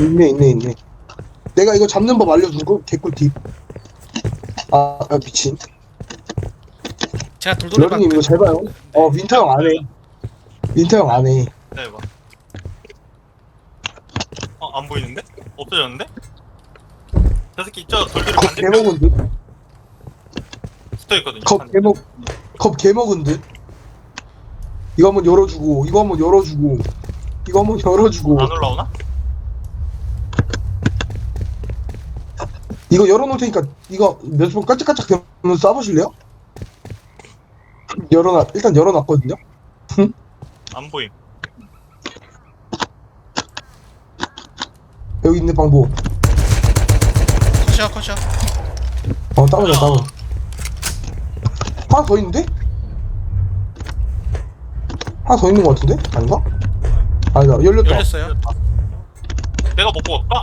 있네 있네 있네 내가 이거 잡는 법 알려준 거 개꿀팁 아, 아 미친 제가 돌돌이 여름님 이거 잘 봐요 어 윈터 형 안해 윈터 형 안해 네, 봐. 어, 안 보이는데? 없어졌는데? 저 새끼 저 돌돌이 컵 반대편 개먹은 듯? 붙어 있거든요. 컵 개먹 컵 개먹은 듯? 이거 한번 열어주고 이거 한번 열어주고 이거 한번 열어주고 안 올라오나? 이거 열어놓을 테니까 이거 몇번 깔짝깔짝 되면 쏴보실래요? 열어놔 일단 열어놨거든요 안 보임. 여기 있는 방법 컷이야 컷이야 어 다운이야 다운 하나 더 있는데? 하나 더 있는 것 같은데? 아닌가? 아니다 열렸다 열렸어요 내가 못 뽑았까?